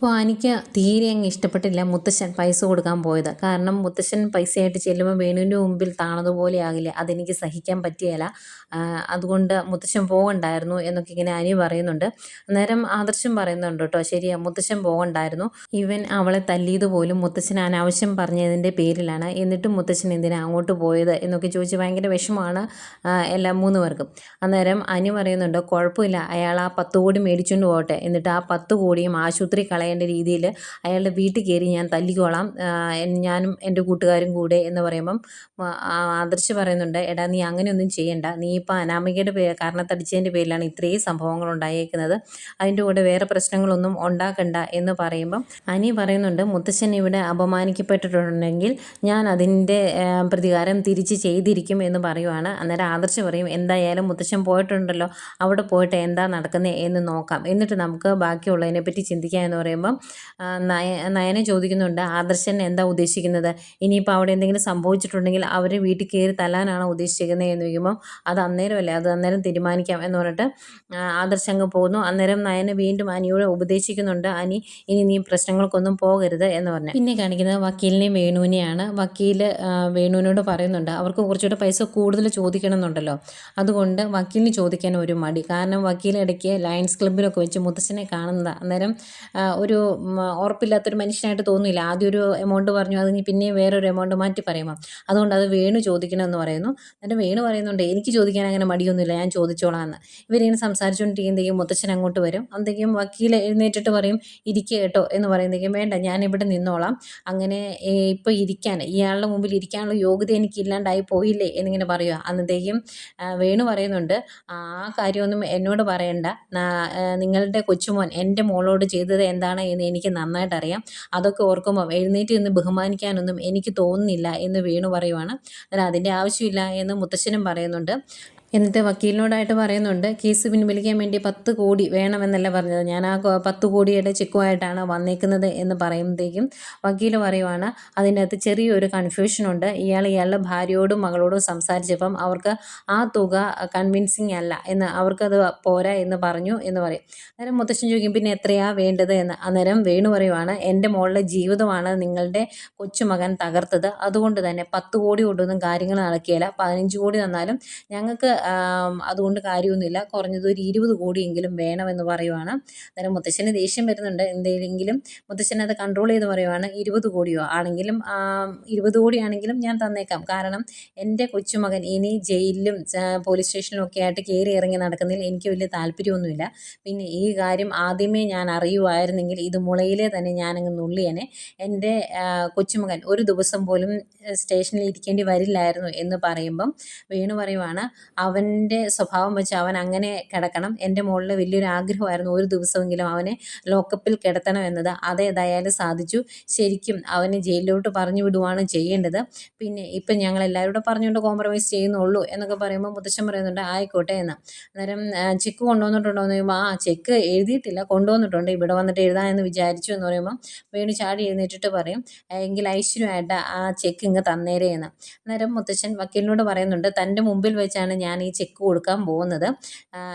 അപ്പോൾ എനിക്ക് തീരെ അങ്ങ് ഇഷ്ടപ്പെട്ടില്ല മുത്തശ്ശൻ പൈസ കൊടുക്കാൻ പോയത്. കാരണം മുത്തശ്ശൻ പൈസയായിട്ട് ചെല്ലുമ്പോൾ വേണുവിന്റെ മുമ്പിൽ താണതുപോലെ ആകില്ല. അതെനിക്ക് സഹിക്കാൻ പറ്റിയല്ല അതുകൊണ്ട് മുത്തശ്ശൻ പോകണ്ടായിരുന്നു എന്നൊക്കെ ഇങ്ങനെ അനി പറയുന്നുണ്ട്. അന്നേരം ആദർശം പറയുന്നുണ്ട് കേട്ടോ ശരിയാ മുത്തശ്ശൻ പോകണ്ടായിരുന്നു. ഇവൻ അവളെ തല്ലിയത് പോലും മുത്തശ്ശൻ അനാവശ്യം പറഞ്ഞതിന്റെ പേരിലാണ്. എന്നിട്ടും മുത്തശ്ശൻ എന്തിനാ അങ്ങോട്ട് പോയത് എന്നൊക്കെ ചോദിച്ച് ഭയങ്കര വിഷമമാണ് എല്ലാ മൂന്ന് പേർക്കും അന്നേരം അനി പറയുന്നുണ്ട് കുഴപ്പമില്ല. അയാൾ ആ പത്ത് കോടി മേടിച്ചുകൊണ്ട് പോകട്ടെ. എന്നിട്ട് ആ പത്ത് കോടിയും ആശുപത്രി കളയേണ്ട രീതിയിൽ അയാളുടെ വീട്ടിൽ കയറി ഞാൻ തല്ലിക്കോളാം. ഞാനും എന്റെ കൂട്ടുകാരും കൂടെ എന്ന് പറയുമ്പം ആദർശ് പറയുന്നുണ്ട് എടാ നീ അങ്ങനെയൊന്നും ചെയ്യണ്ട. നീ ഇപ്പോൾ അനാമികയുടെ പേ കാരണത്തടിച്ചതിന്റെ പേരിലാണ് ഇത്രയും സംഭവങ്ങൾ ഉണ്ടായേക്കുന്നത്. അതിന്റെ കൂടെ വേറെ പ്രശ്നങ്ങളൊന്നും ഉണ്ടാക്കണ്ട. എന്ന് പറയുമ്പം അനി പറയുന്നുണ്ട് മുത്തശ്ശൻ ഇവിടെ അപമാനിക്കപ്പെട്ടിട്ടുണ്ടെങ്കിൽ ഞാൻ അതിന്റെ പ്രതികാരം തിരിച്ച് ചെയ്തിരിക്കും എന്ന് പറയുവാണ്. അന്നേരം ആദർശ് പറയും എന്തായാലും മുത്തശ്ശൻ പോയിട്ടുണ്ടല്ലോ. അവിടെ പോയിട്ട് എന്താ നടക്കുന്നത് എന്ന് നോക്കാം. എന്നിട്ട് നമുക്ക് ബാക്കിയുള്ളതിനെപ്പറ്റി ചിന്തിക്കാം എന്ന് പറയുമ്പം നയ നയനെ ചോദിക്കുന്നുണ്ട് ആദർശൻ എന്താ ഉദ്ദേശിക്കുന്നത്? ഇനിയിപ്പോൾ അവിടെ എന്തെങ്കിലും സംഭവിച്ചിട്ടുണ്ടെങ്കിൽ അവർ വീട്ടിൽ കയറി തല്ലാനാണ് ഉദ്ദേശിക്കുന്നത് എന്ന് ചോദിക്കുമ്പം അത് അന്നേരമല്ലേ അത് അന്നേരം തീരുമാനിക്കാം എന്ന് പറഞ്ഞിട്ട് ആദർശ് അങ്ങ് പോകുന്നു. അന്നേരം നയനെ വീണ്ടും അനിയോട് ഉപദേശിക്കുന്നുണ്ട് അനി ഇനി നീ പ്രശ്നങ്ങൾക്കൊന്നും പോകരുത് എന്ന് പറഞ്ഞു. പിന്നെ കാണിക്കുന്നത് വക്കീലിനെയും വേണുവിനെയാണ്. വക്കീൽ വേണുവിനോട് പറയുന്നുണ്ട് അവർക്ക് കുറച്ചുകൂടെ പൈസ കൂടുതൽ ചോദിക്കണം എന്നുണ്ടല്ലോ അതുകൊണ്ട് വക്കീലിന് ചോദിക്കാൻ ഒരു മടി. കാരണം വക്കീൽ ഇടയ്ക്ക് ലയൺസ് വെച്ച് മുത്തശ്ശനെ കാണുന്നതാണ് അന്നേരം ആ, ഒരു ഉറപ്പില്ലാത്തൊരു മനുഷ്യനായിട്ട് തോന്നുന്നില്ല. ആദ്യം ഒരു എമൗണ്ട് പറഞ്ഞു അത് നീ പിന്നെയും വേറൊരു എമൗണ്ട് മാറ്റി പറയുമ്പോൾ അതുകൊണ്ട് അത് വേണു ചോദിക്കണമെന്ന് പറയുന്നു. എന്നിട്ട് വേണു പറയുന്നുണ്ട് എനിക്ക് ചോദിക്കാൻ അങ്ങനെ മടിയൊന്നുമില്ല ഞാൻ ചോദിച്ചോളാം എന്ന് ഇവരിങ്ങനെ സംസാരിച്ചുകൊണ്ടിരിക്കുമ്പോഴത്തേക്കും മുത്തച്ഛൻ അങ്ങോട്ട് വരും. എന്തെങ്കിലും വക്കീൽ എഴുന്നേറ്റിട്ട് പറയും ഇരിക്കുക കേട്ടോ എന്ന് പറയുന്നതെങ്കിലും വേണ്ട ഞാൻ ഇവിടെ നിന്നോളാം. അങ്ങനെ ഇപ്പോൾ ഇരിക്കാൻ ഇയാളുടെ മുമ്പിൽ ഇരിക്കാനുള്ള യോഗ്യത എനിക്ക് ഇല്ലാണ്ടായി പോയില്ലേ എന്നിങ്ങനെ പറയുക അന്നത്തേക്കും വേണു പറയുന്നുണ്ട് ആ കാര്യമൊന്നും എന്നോട് പറയണ്ട. നിങ്ങളുടെ കൊച്ചുമോൻ എന്റെ മോളോട് ചെയ്തത് എന്താണ് എന്ന് എനിക്ക് നന്നായിട്ട് അറിയാം അതൊക്കെ ഓർക്കുമ്പോൾ എഴുന്നേറ്റ് നിന്ന് ബഹുമാനിക്കാനൊന്നും എനിക്ക് തോന്നുന്നില്ല എന്ന് വേണു പറയുവാണ്. അതിന്റെ ആവശ്യമില്ല എന്ന് മുത്തശ്ശനും പറയുന്നുണ്ട്. എന്നിട്ട് വക്കീലിനോടായിട്ട് പറയുന്നുണ്ട് കേസ് പിൻവലിക്കാൻ വേണ്ടി പത്ത് കോടി വേണമെന്നല്ല പറഞ്ഞത്. ഞാൻ ആ പത്ത് കോടിയുടെ ചെക്കുമായിട്ടാണ് വന്നേക്കുന്നത് എന്ന് പറയുമ്പോഴത്തേക്കും വക്കീൽ പറയുവാണ് അതിന്റെ അകത്ത് ചെറിയൊരു കൺഫ്യൂഷനുണ്ട് ഇയാൾ ഇയാളുടെ ഭാര്യയോടും മകളോടും സംസാരിച്ചപ്പം അവർക്ക് ആ തുക കൺവിൻസിങ് അല്ല എന്ന് അവർക്കത് പോരാ എന്ന് പറഞ്ഞു എന്ന് പറയും. അന്നേരം മുത്തശ്ശൻ ചോദിക്കും പിന്നെ എത്രയാണ് വേണ്ടത്? എന്ന് അന്നേരം വേണു പറയുവാണ് എന്റെ മോളുടെ ജീവിതമാണ് നിങ്ങളുടെ കൊച്ചുമകൻ തകർത്തത്. അതുകൊണ്ട് തന്നെ പത്ത് കോടി കൊണ്ടൊന്നും കാര്യങ്ങൾ നടക്കുകയില്ല. പതിനഞ്ച് കോടി തന്നാലും ഞങ്ങൾക്ക് അതുകൊണ്ട് കാര്യമൊന്നുമില്ല. കുറഞ്ഞത് ഒരു ഇരുപത് കോടിയെങ്കിലും വേണമെന്ന് പറയുവാണ്. അന്നേരം മുത്തശ്ശന് ദേഷ്യം വരുന്നുണ്ട്. എന്തെങ്കിലും മുത്തശ്ശൻ അത് കൺട്രോൾ ചെയ്ത് പറയുവാണ്. ഇരുപത് കോടിയോ? ആണെങ്കിലും ഇരുപത് കോടിയാണെങ്കിലും ഞാൻ തന്നേക്കാം. കാരണം എന്റെ കൊച്ചുമകൻ ഇനി ജയിലിലും പോലീസ് സ്റ്റേഷനിലും ഒക്കെ ആയിട്ട് കയറി ഇറങ്ങി നടക്കുന്നതിൽ എനിക്ക് വലിയ താല്പര്യമൊന്നുമില്ല. പിന്നെ ഈ കാര്യം ആദ്യമേ ഞാൻ അറിയുമായിരുന്നെങ്കിൽ ഇത് മുളയിലെ തന്നെ ഞാനങ്ങ് നുള്ളിയനെ. എന്റെ കൊച്ചുമകൻ ഒരു ദിവസം പോലും സ്റ്റേഷനിൽ ഇരിക്കേണ്ടി വരില്ലായിരുന്നു എന്ന് പറയുമ്പം വേണു പറയുവാണ് അവന്റെ സ്വഭാവം വെച്ച് അവൻ അങ്ങനെ കിടക്കണം. എന്റെ മുകളിൽ വലിയൊരു ആഗ്രഹമായിരുന്നു ഒരു ദിവസമെങ്കിലും അവനെ ലോക്കപ്പിൽ കിടത്തണം എന്നത്. അതേതായാലും സാധിച്ചു. ശരിക്കും അവനെ ജയിലിലോട്ട് പറഞ്ഞു വിടുവാണ് ചെയ്യേണ്ടത്. പിന്നെ ഇപ്പം ഞങ്ങൾ എല്ലാവരും കൂടെ പറഞ്ഞുകൊണ്ട് കോംപ്രമൈസ് ചെയ്യുന്നുള്ളൂ എന്നൊക്കെ പറയുമ്പോൾ മുത്തശ്ശൻ പറയുന്നുണ്ട് ആയിക്കോട്ടെ എന്ന്. അന്നേരം ചെക്ക് കൊണ്ടുവന്നിട്ടുണ്ടോ എന്ന് ചോദിക്കുമ്പോൾ ആ ചെക്ക് എഴുതിയിട്ടില്ല കൊണ്ടുവന്നിട്ടുണ്ട്. ഇവിടെ വന്നിട്ട് എഴുതാമെന്ന് വിചാരിച്ചു എന്ന് പറയുമ്പോൾ വേണു ചാടി എഴുന്നേറ്റിട്ട് പറയും എങ്കിൽ ഐശ്വര്യമായിട്ട് ആ ചെക്ക് ഇങ്ങ് തന്നേരേ എന്ന്. അന്നേരം മുത്തശ്ശൻ വക്കീലിനോട് പറയുന്നുണ്ട് തന്റെ മുമ്പിൽ വെച്ചാണ് ഞാൻ ഈ ചെക്ക് കൊടുക്കാൻ പോകുന്നത്.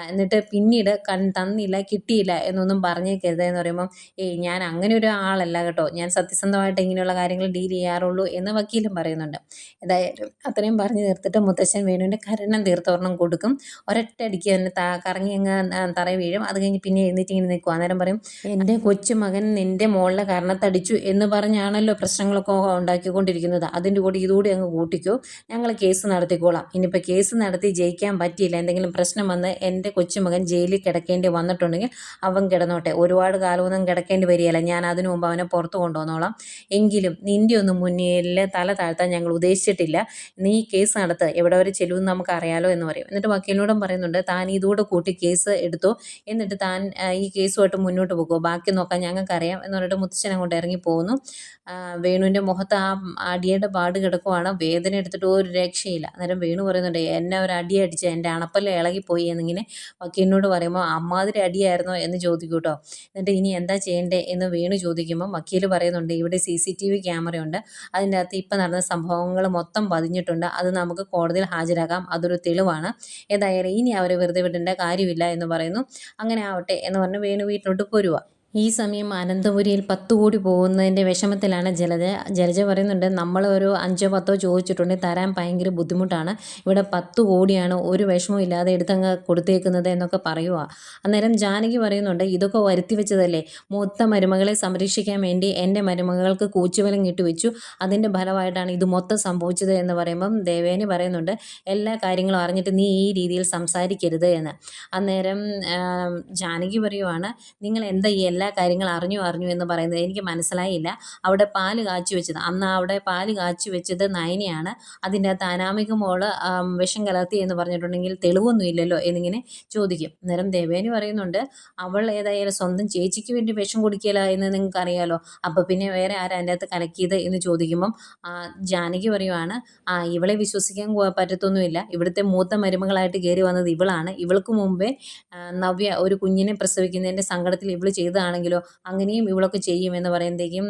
എന്നിട്ട് പിന്നീട് കൺ തന്നില്ല കിട്ടിയില്ല എന്നൊന്നും പറഞ്ഞേക്കരുത് എന്ന് പറയുമ്പം ഏയ് ഞാൻ അങ്ങനെ ഒരു ആളല്ല കേട്ടോ. ഞാൻ സത്യസന്ധമായിട്ട് ഇങ്ങനെയുള്ള കാര്യങ്ങൾ ഡീൽ ചെയ്യാറുള്ളൂ എന്ന് വക്കീലും പറയുന്നുണ്ട്. എന്തായാലും അത്രയും പറഞ്ഞു തീർത്തിട്ട് മുത്തശ്ശൻ വേണുവിന്റെ കരണം തീർത്തൊരെണ്ണം കൊടുക്കും. ഒരൊറ്റടിക്ക് തന്നെ ത കറങ്ങി അങ്ങ് തറയിൽ വീഴും. അത് കഴിഞ്ഞ് പിന്നെ എഴുന്നേറ്റ് ഇങ്ങനെ നിൽക്കും. അന്നേരം പറയും എന്റെ കൊച്ചുമകൻ നിന്റെ മോളിലെ കാരണത്തടിച്ചു എന്ന് പറഞ്ഞാണല്ലോ പ്രശ്നങ്ങളൊക്കെ ഉണ്ടാക്കിക്കൊണ്ടിരിക്കുന്നത്. അതിന്റെ കൂടി ഇതുകൂടി അങ്ങ് കൂട്ടിക്കോ. ഞങ്ങൾ കേസ് നടത്തിക്കോളാം. ഇനിയിപ്പോൾ കേസ് നടത്തി ജയിക്കാൻ പറ്റിയില്ല. എന്തെങ്കിലും പ്രശ്നം വന്ന് എന്റെ കൊച്ചുമകൻ ജയിലിൽ കിടക്കേണ്ടി വന്നിട്ടുണ്ടെങ്കിൽ അവൻ കിടന്നോട്ടെ. ഒരുപാട് കാലമൊന്നും കിടക്കേണ്ടി വരികയില്ല. ഞാൻ അതിനു മുമ്പ് അവനെ പുറത്ത് കൊണ്ടുവന്നോളാം. എങ്കിലും നിന്റെ ഒന്നും മുന്നിൽ തല താഴ്ത്താൻ ഞങ്ങൾ ഉദ്ദേശിച്ചിട്ടില്ല. നീ കേസ് നടത്ത്. എവിടെ വരെ ചെലവെന്ന് നമുക്ക് അറിയാലോ എന്ന് പറയും. എന്നിട്ട് വക്കീലിനോടും പറയുന്നുണ്ട് താൻ ഇതുകൂടെ കൂട്ടി കേസ് എടുത്തു. എന്നിട്ട് താൻ ഈ കേസുമായിട്ട് മുന്നോട്ട് പോകുമോ ബാക്കി നോക്കാൻ ഞങ്ങൾക്കറിയാം. എന്ന് പറഞ്ഞിട്ട് മുത്തശ്ശൻ അങ്ങോട്ട് ഇറങ്ങി പോകുന്നു. വേണുവിന്റെ മുഖത്ത് ആ അടിയുടെ പാട് കിടക്കുവാണ്. വേദന എടുത്തിട്ട് ഒരു രക്ഷയില്ല. അന്നേരം വേണു പറയുന്നുണ്ട് എന്നെ ഒരു അടി അടിച്ച് എന്റെ അണപ്പല്ല ഇളകിപ്പോയി എന്നിങ്ങനെ വക്കീലിനോട് പറയുമ്പോൾ അമ്മാതിരി അടിയായിരുന്നോ? എന്ന് ചോദിക്കും കേട്ടോ എന്നിട്ട് ഇനി എന്താ ചെയ്യേണ്ടത് എന്ന് വീണ് ചോദിക്കുമ്പോൾ വക്കീൽ പറയുന്നുണ്ട് ഇവിടെ സി സി ടി വി ക്യാമറയുണ്ട്. അതിന്റെ അകത്ത് ഇപ്പം നടന്ന സംഭവങ്ങൾ മൊത്തം പതിഞ്ഞിട്ടുണ്ട്. അത് നമുക്ക് കോടതിയിൽ ഹാജരാക്കാം. അതൊരു തെളിവാണ്. ഏതായാലും ഇനി അവരെ വെറുതെ വിടേണ്ട കാര്യമില്ല എന്ന് പറയുന്നു. അങ്ങനെ ആവട്ടെ എന്ന് പറഞ്ഞ് വേണു വീട്ടിലോട്ട് പോരുക ഈ സമയം അനന്തപുരിയിൽ പത്ത് കോടി പോകുന്നതിന്റെ വിഷമത്തിലാണ് ജലജ. ജലജ പറയുന്നുണ്ട് നമ്മൾ ഒരു അഞ്ചോ പത്തോ ചോദിച്ചിട്ടുണ്ടെങ്കിൽ തരാൻ ഭയങ്കര ബുദ്ധിമുട്ടാണ്. ഇവിടെ പത്ത് കോടിയാണ് ഒരു വിഷമവും ഇല്ലാതെ എടുത്തങ്ങ് കൊടുത്തേക്കുന്നത് എന്നൊക്കെ പറയുക അന്നേരം ജാനകി പറയുന്നുണ്ട് ഇതൊക്കെ വരുത്തി വെച്ചതല്ലേ? മൊത്ത മരുമകളെ സംരക്ഷിക്കാൻ വേണ്ടി എന്റെ മരുമകൾക്ക് കൂച്ചുവലം കിട്ടുവെച്ചു അതിന്റെ ഫലമായിട്ടാണ് ഇത് മൊത്തം സംഭവിച്ചത് എന്ന് പറയുമ്പം ദേവേനി പറയുന്നുണ്ട് എല്ലാ കാര്യങ്ങളും അറിഞ്ഞിട്ട് നീ ഈ രീതിയിൽ സംസാരിക്കരുത് എന്ന്. അന്നേരം ജാനകി പറയുവാണ് നിങ്ങൾ എന്താ ഈ എല്ലാ കാര്യങ്ങളും അറിഞ്ഞു അറിഞ്ഞു എന്ന് പറയുന്നത് എനിക്ക് മനസ്സിലായില്ല. അവിടെ പാൽ കാച്ചി വെച്ചത്. അന്ന് അവിടെ പാൽ കാച്ചി വെച്ചത് നയനയാണ് അതിന്റെ അകത്ത് അനാമിക മോൾ വിഷം കലർത്തി എന്ന് പറഞ്ഞിട്ടുണ്ടെങ്കിൽ തെളിവൊന്നും ഇല്ലല്ലോ എന്നിങ്ങനെ ചോദിക്കും. അന്നേരം ദേവേനി പറയുന്നുണ്ട് അവൾ ഏതായാലും സ്വന്തം ചേച്ചിക്ക് വേണ്ടി വിഷം കുടിക്കില്ല എന്ന് നിങ്ങൾക്ക് അറിയാലോ അപ്പോൾ പിന്നെ വേറെ ആരാ അതിന്റെ അകത്ത് കലക്കിയത്? എന്ന് ചോദിക്കുമ്പം ജാനകി പറയുവാണ് ആ ഇവളെ വിശ്വസിക്കാൻ പറ്റത്തൊന്നുമില്ല. ഇവിടുത്തെ മൂത്ത മരുമകളായിട്ട് കയറി വന്നത് ഇവളാണ്. ഇവൾക്ക് മുമ്പേ നവ്യ ഒരു കുഞ്ഞിനെ പ്രസവിക്കുന്നതിന്റെ സങ്കടത്തിൽ ഇവൾ ചെയ്തതാണെങ്കിലോ അങ്ങനെയും ഇവളൊക്കെ ചെയ്യുമെന്ന് പറയുമ്പോഴത്തേക്കും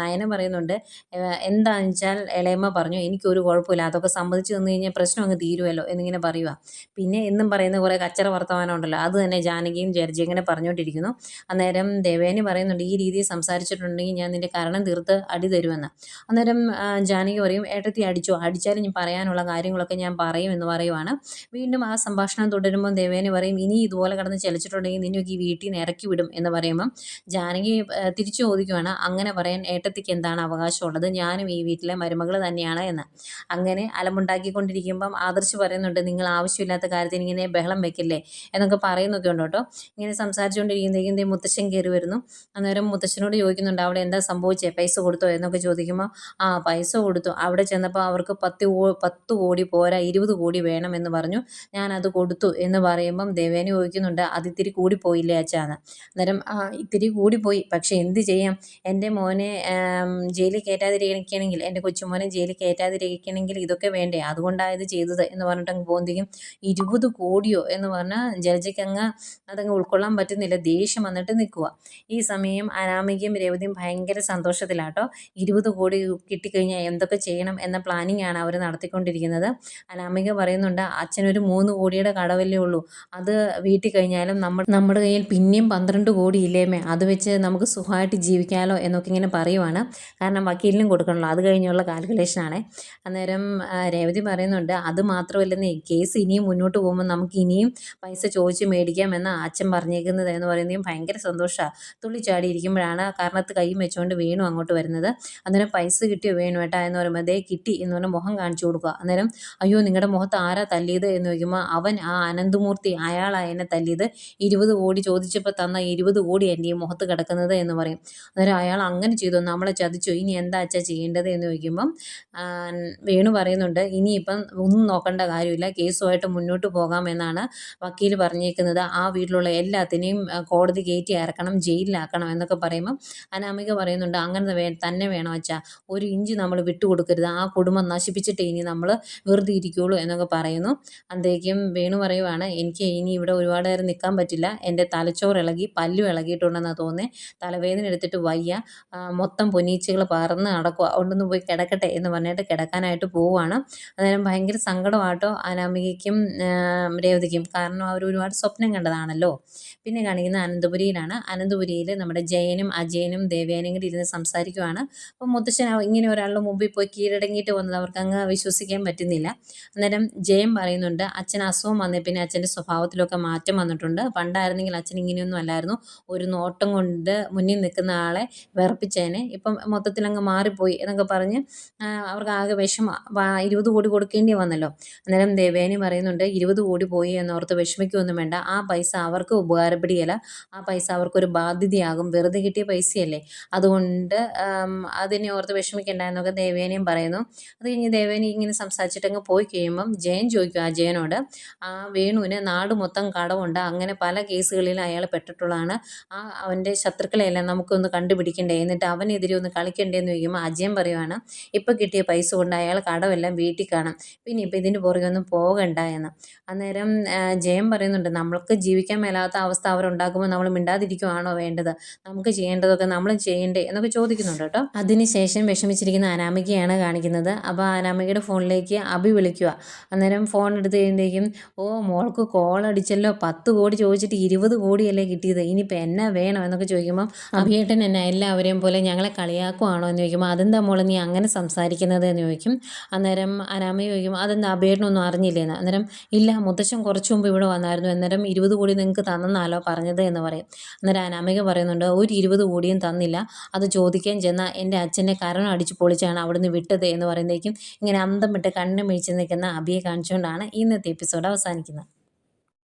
നയനം പറയുന്നുണ്ട് "ഏ, എന്താണെന്ന് വെച്ചാൽ ഇളയമ്മ പറഞ്ഞു എനിക്കൊരു കുഴപ്പമില്ല അതൊക്കെ സംബന്ധിച്ച് തന്നു കഴിഞ്ഞാൽ പ്രശ്നം അങ്ങ് തീരുമല്ലോ എന്നിങ്ങനെ പറയുക പിന്നെ എന്നും പറയുന്ന കുറേ കച്ചറ വർത്തമാനം ഉണ്ടല്ലോ അത് തന്നെ ജാനകിയും ജർജി ഇങ്ങനെ പറഞ്ഞുകൊണ്ടിരിക്കുന്നു. അന്നേരം ദേവേനി പറയുന്നുണ്ട് ഈ രീതിയിൽ സംസാരിച്ചിട്ടുണ്ടെങ്കിൽ ഞാൻ നിന്റെ കാരണം തീർത്ത് അടി തരുമെന്ന് അന്നേരം ജാനകി പറയും ഏട്ടത്തി അടിച്ചു? അടിച്ചാലും ഞാൻ പറയാനുള്ള കാര്യങ്ങളൊക്കെ ഞാൻ പറയും എന്ന് പറയുവാണ്. വീണ്ടും ആ സംഭാഷണം തുടരുമ്പോൾ ദേവേനി പറയും ഇനി ഇതുപോലെ കിടന്ന് ചലിച്ചിട്ടുണ്ടെങ്കിൽ നിന്നെയൊക്കെ ഈ വീട്ടിൽ നിന്ന് ഇറക്കി വിടും എന്ന് പറയുമ്പം ജാനകി തിരിച്ചു ചോദിക്കുവാണ് അങ്ങനെ പറയാൻ ഏട്ടത്തിക്ക് എന്താണ് അവകാശമുള്ളത്? ഞാനും ഈ വീട്ടിലെ മരുമകൾ തന്നെയാണ് എന്ന്. അങ്ങനെ അലമുണ്ടാക്കിക്കൊണ്ടിരിക്കുമ്പം ആദർശ് പറയുന്നുണ്ട് നിങ്ങൾ ആവശ്യമില്ലാത്ത കാര്യത്തിന് ഇങ്ങനെ ബഹളം വെക്കില്ലേ? എന്നൊക്കെ പറയുന്നൊക്കെ ഉണ്ട് കേട്ടോ. ഇങ്ങനെ സംസാരിച്ചുകൊണ്ടിരിക്കുമ്പോഴേക്കും ദേ മുത്തശ്ശൻ കയറി വരുന്നു. അന്നേരം മുത്തശ്ശനോട് ചോദിക്കുന്നുണ്ട് അവിടെ എന്താ സംഭവിച്ചേ? പൈസ കൊടുത്തോ? എന്നൊക്കെ ചോദിക്കുമ്പോൾ ആ പൈസ കൊടുത്തു. അവിടെ ചെന്നപ്പോൾ അവർക്ക് പത്ത് പത്ത് കോടി പോരാ ഇരുപത് കോടി വേണം എന്ന് പറഞ്ഞു. ഞാൻ അത് കൊടുത്തു എന്ന് പറയുമ്പം ദേവേനെ ചോദിക്കുന്നുണ്ട് അത് ഇത്തിരി കൂടിപ്പോയില്ലേ അച്ഛാന്ന് അന്നേരം ഇത്തിരി കൂടിപ്പോയി. പക്ഷെ എന്ത് ചെയ്യാം? എന്റെ മോനെ ജയിലിൽ കയറ്റാതിരിക്കണമെങ്കിൽ എന്റെ കൊച്ചുമോനെ ജയിലിൽ കയറ്റാതിരിക്കണമെങ്കിൽ ഇതൊക്കെ വേണ്ടേ? അതുകൊണ്ടാണ് ഇത് ചെയ്തത് എന്ന് പറഞ്ഞിട്ട് അങ്ങ് പോകുമ്പോഴത്തേക്കും ഇരുപത് കോടിയോ എന്ന് പറഞ്ഞാൽ ജലജയ്ക്ക് അങ്ങ് അതങ്ങ് ഉൾക്കൊള്ളാൻ പറ്റുന്നില്ല. ദേഷ്യം വന്നിട്ട് നിൽക്കുക ഈ സമയം അനാമികയും രേവതിയും ഭയങ്കര സന്തോഷത്തിലാട്ടോ. ഇരുപത് കോടി കിട്ടിക്കഴിഞ്ഞാൽ എന്തൊക്കെ ചെയ്യണം എന്ന പ്ലാനിങ് ആണ് അവർ നടത്തിക്കൊണ്ടിരിക്കുന്നത്. അനാമിക പറയുന്നുണ്ട് അച്ഛനൊരു മൂന്ന് കോടിയുടെ കടവല്ലേ ഉള്ളൂ. അത് വീട്ടിൽ കഴിഞ്ഞാലും നമ്മൾ നമ്മുടെ കയ്യിൽ പിന്നെയും പന്ത്രണ്ട് കോടി ഇല്ലേമേ അത് വെച്ച് നമുക്ക് സുഖമായിട്ട് ജീവിക്കാമല്ലോ എന്നൊക്കെ ഇങ്ങനെ പറയുവാണ്. കാരണം വക്കീലിനും കൊടുക്കണമല്ലോ അത് കഴിഞ്ഞുള്ള കാൽക്കുലേഷനാണ് അന്നേരം രേവതി പറയുന്നുണ്ട് അത് മാത്രമല്ലെന്നേ കേസ് ഇനിയും മുന്നോട്ട് പോകുമ്പോൾ നമുക്ക് ഇനിയും പൈസ ചോദിച്ച് മേടിക്കാം എന്ന് അച്ഛൻ പറഞ്ഞേക്കുന്നത് എന്ന് പറയുന്നതും ഭയങ്കര സന്തോഷമാണ് തുള്ളിച്ചാടി ഇരിക്കുമ്പോഴാണ് കാരണത്ത് കൈയും വെച്ചുകൊണ്ട് വീണു അങ്ങോട്ട് വരുന്നത്. അന്നേരം പൈസ കിട്ടിയോ വേണു ഏട്ടാ എന്ന് പറയുമ്പോൾ അതേ കിട്ടി എന്ന് പറഞ്ഞ് മുഖം കാണിച്ചു കൊടുക്കുക. അന്നേരം അയ്യോ നിങ്ങളുടെ മുഖത്ത് ആരാ തല്ലിയത്? എന്ന് ചോദിക്കുമ്പോൾ അവൻ ആ അനന്തമൂർത്തി അയാളാണ് എന്നെ തല്ലിയത്. ഇരുപത് കോടി ചോദിച്ചപ്പോൾ തന്ന ഇരുപത് കോടി എന്റെ ഈ മുഖത്ത് കിടക്കുന്നത് എന്ന് പറയും. അന്നേരം അയാൾ അങ്ങനെ ചെയ്തു. നമ്മളെ ചതിച്ചു. ഇനി എന്താ അച്ഛാ ചെയ്യേണ്ടത് എന്ന് ചോദിക്കുമ്പം വേണു പറയുന്നുണ്ട് ഇനിയിപ്പം ഒന്നും നോക്കേണ്ട കാര്യമില്ല. കേസുമായിട്ട് മുന്നോട്ട് പോകാമെന്നാണ് വക്കീൽ പറഞ്ഞേക്കുന്നത്. ആ വീട്ടിലുള്ള എല്ലാത്തിനെയും കോടതി കയറ്റി ഇറക്കണം ജയിലിലാക്കണം എന്നൊക്കെ പറയുമ്പം അനാമിക പറയുന്നുണ്ട് അങ്ങനെ വേ തന്നെ വേണം അച്ഛാ. ഒരു ഇഞ്ച് നമ്മൾ വിട്ടുകൊടുക്കരുത്. ആ കുടുംബം നശിപ്പിച്ചിട്ട് ഇനി നമ്മൾ വെറുതെ ഇരിക്കുകയുള്ളൂ എന്നൊക്കെ പറയുന്നു. അന്തേക്കും വേണു പറയുവാണ് എനിക്ക് ഇനി ഇവിടെ ഒരുപാട് നേരം നിൽക്കാൻ പറ്റില്ല. എന്റെ തലച്ചോറ് ഇളകി പല്ലും ഇളകിയിട്ടുണ്ടെന്നാണ് തോന്നുന്നത് തലവേദന എടുത്തിട്ട് വയ്യ. മൊത്തം പൊന്നീച്ചകൾ പറന്ന് നടക്കുക അതുകൊണ്ടൊന്ന് പോയി കിടക്കട്ടെ എന്ന് പറഞ്ഞിട്ട് കിടക്കാനായിട്ട് പോവുകയാണ് അന്നേരം ഭയങ്കര സങ്കടമാട്ടോ. അനാമികയ്ക്കും രേവതിക്കും. കാരണം അവർ ഒരുപാട് സ്വപ്നം കണ്ടതാണല്ലോ. പിന്നെ കാണിക്കുന്ന അനന്തപുരിയിലാണ്. അനന്തപുരിയിൽ നമ്മുടെ ജയനും അജയനും ദേവേനും കൂടി ഇരുന്ന് സംസാരിക്കുവാണ്. അപ്പം മുത്തശ്ശൻ ഇങ്ങനെ ഒരാളുടെ മുമ്പിൽ പോയി കീഴടങ്ങിയിട്ട് വന്നത് അവർക്ക് അങ്ങ് വിശ്വസിക്കാൻ പറ്റുന്നില്ല. അന്നേരം ജയൻ പറയുന്നുണ്ട് അച്ഛൻ അസുഖം വന്നേ. പിന്നെ അച്ഛന്റെ സ്വഭാവത്തിലൊക്കെ മാറ്റം വന്നിട്ടുണ്ട്. പണ്ടായിരുന്നെങ്കിൽ അച്ഛൻ ഇങ്ങനെയൊന്നും അല്ലായിരുന്നു. ഒരു നോട്ടം കൊണ്ട് മുന്നിൽ നിൽക്കുന്ന ആളെ വിറപ്പിച്ചേനെ. ഇപ്പം മൊത്തത്തിൽ അങ്ങ് മാറിപ്പോയി എന്നൊക്കെ പറഞ്ഞ് അവർക്ക് ആകെ വിഷമം ഇരുപത് കോടി കൊടുക്കേണ്ടി വന്നല്ലോ. അന്നേരം ദേവേനി പറയുന്നുണ്ട് ഇരുപത് കോടി പോയി എന്നോർത്ത് വിഷമിക്കുകയൊന്നും വേണ്ട. ആ പൈസ അവർക്ക് ഉപകാരപ്പെടുകയില്ല ആ പൈസ അവർക്കൊരു ബാധ്യതയാകും. വെറുതെ കിട്ടിയ പൈസയല്ലേ. അതുകൊണ്ട് അതിനെ ഓർത്ത് വിഷമിക്കേണ്ട എന്നൊക്കെ ദേവേനിയും പറയുന്നു. അത് കഴിഞ്ഞ് ദേവേനി ഇങ്ങനെ സംസാരിച്ചിട്ട് അങ്ങ് പോയി കഴിയുമ്പം ജയൻ ചോദിക്കും ആ ജയനോട് ആ വേണുവിന് നാട് മൊത്തം കടമുണ്ട് അങ്ങനെ പല കേസുകളിലും അയാൾ പെട്ടിട്ടുള്ളതാണ്. ആ അവന്റെ ശത്രുക്കളെയെല്ലാം നമുക്കൊന്ന് കണ്ടുപിടിക്കണ്ടേ? എന്നിട്ട് അവനെതിരെ ഒന്ന് കളിക്കണ്ടേ എന്ന് ചോദിക്കുമ്പോൾ അജയൻ പറയുവാണ് ഇപ്പം കിട്ടിയ പൈസ കൊണ്ട് അയാൾ കടമെല്ലാം വീട്ടിൽ കാണും. പിന്നെ ഇപ്പം ഇതിന്റെ പുറകെ ഒന്നും പോകണ്ട എന്ന്. അന്നേരം ജയം പറയുന്നുണ്ട് നമ്മൾക്ക് ജീവിക്കാൻ മേലാത്ത അവസ്ഥ അവരുണ്ടാക്കുമ്പോൾ നമ്മൾ മിണ്ടാതിരിക്കുവാണോ വേണ്ടത്? നമുക്ക് ചെയ്യേണ്ടതൊക്കെ നമ്മൾ ചെയ്യണ്ടേ? എന്നൊക്കെ ചോദിക്കുന്നുണ്ട് കേട്ടോ. അതിനുശേഷം വിഷമിച്ചിരിക്കുന്ന അനാമികയാണ് കാണിക്കുന്നത്. അപ്പോൾ അനാമികയുടെ ഫോണിലേക്ക് അഭി വിളിക്കുക അന്നേരം ഫോൺ എടുത്ത് കഴിയുമ്പോഴേക്കും ഓ മോൾക്ക് കോൾ അടിച്ചല്ലോ പത്ത് കോടി ചോദിച്ചിട്ട് ഇരുപത് കോടിയല്ലേ കിട്ടിയത്. ഇനിയിപ്പോൾ എന്നാ വേണം എന്നൊക്കെ ചോദിക്കുമ്പോൾ അഭിയേട്ടൻ എന്നെ എല്ലാവരെയും പോലെ ഞങ്ങളെ കളിയാക്കുവാണോ? എന്ന് ചോദിക്കുമ്പോൾ അതെന്താ മോളെ നീ അങ്ങനെ സംസാരിക്കുന്നത്? എന്ന് ചോദിക്കും. അന്നേരം അനാമ ചോദിക്കും അതെന്താ അഭിയേട്ടനൊന്നും അറിഞ്ഞില്ലേന്ന്? അന്നേരം ഇല്ല മുത്തശ്ശൻ കുറച്ച് മുമ്പ് ഇവിടെ വന്നായിരുന്നു. അന്നേരം ഇരുപത് കോടി നിങ്ങൾക്ക് തന്നെന്നാലോ പറഞ്ഞത് എന്ന് പറയും. അന്നേരം അനാമിക പറയുന്നുണ്ട് ഒരു ഇരുപത് കോടിയും തന്നില്ല. അത് ചോദിക്കാൻ ചെന്ന എന്റെ അച്ഛന്റെ കരണം അടിച്ച് പൊളിച്ചാണ് അവിടുന്ന് വിട്ടത് എന്ന് പറയുന്നതേക്കും ഇങ്ങനെ അന്തം വിട്ട് കണ്ണും മിഴിച്ച് നിൽക്കുന്ന അബിയെ കാണിച്ചുകൊണ്ടാണ് ഇന്നത്തെ എപ്പിസോഡ് അവസാനിക്കുന്നത്.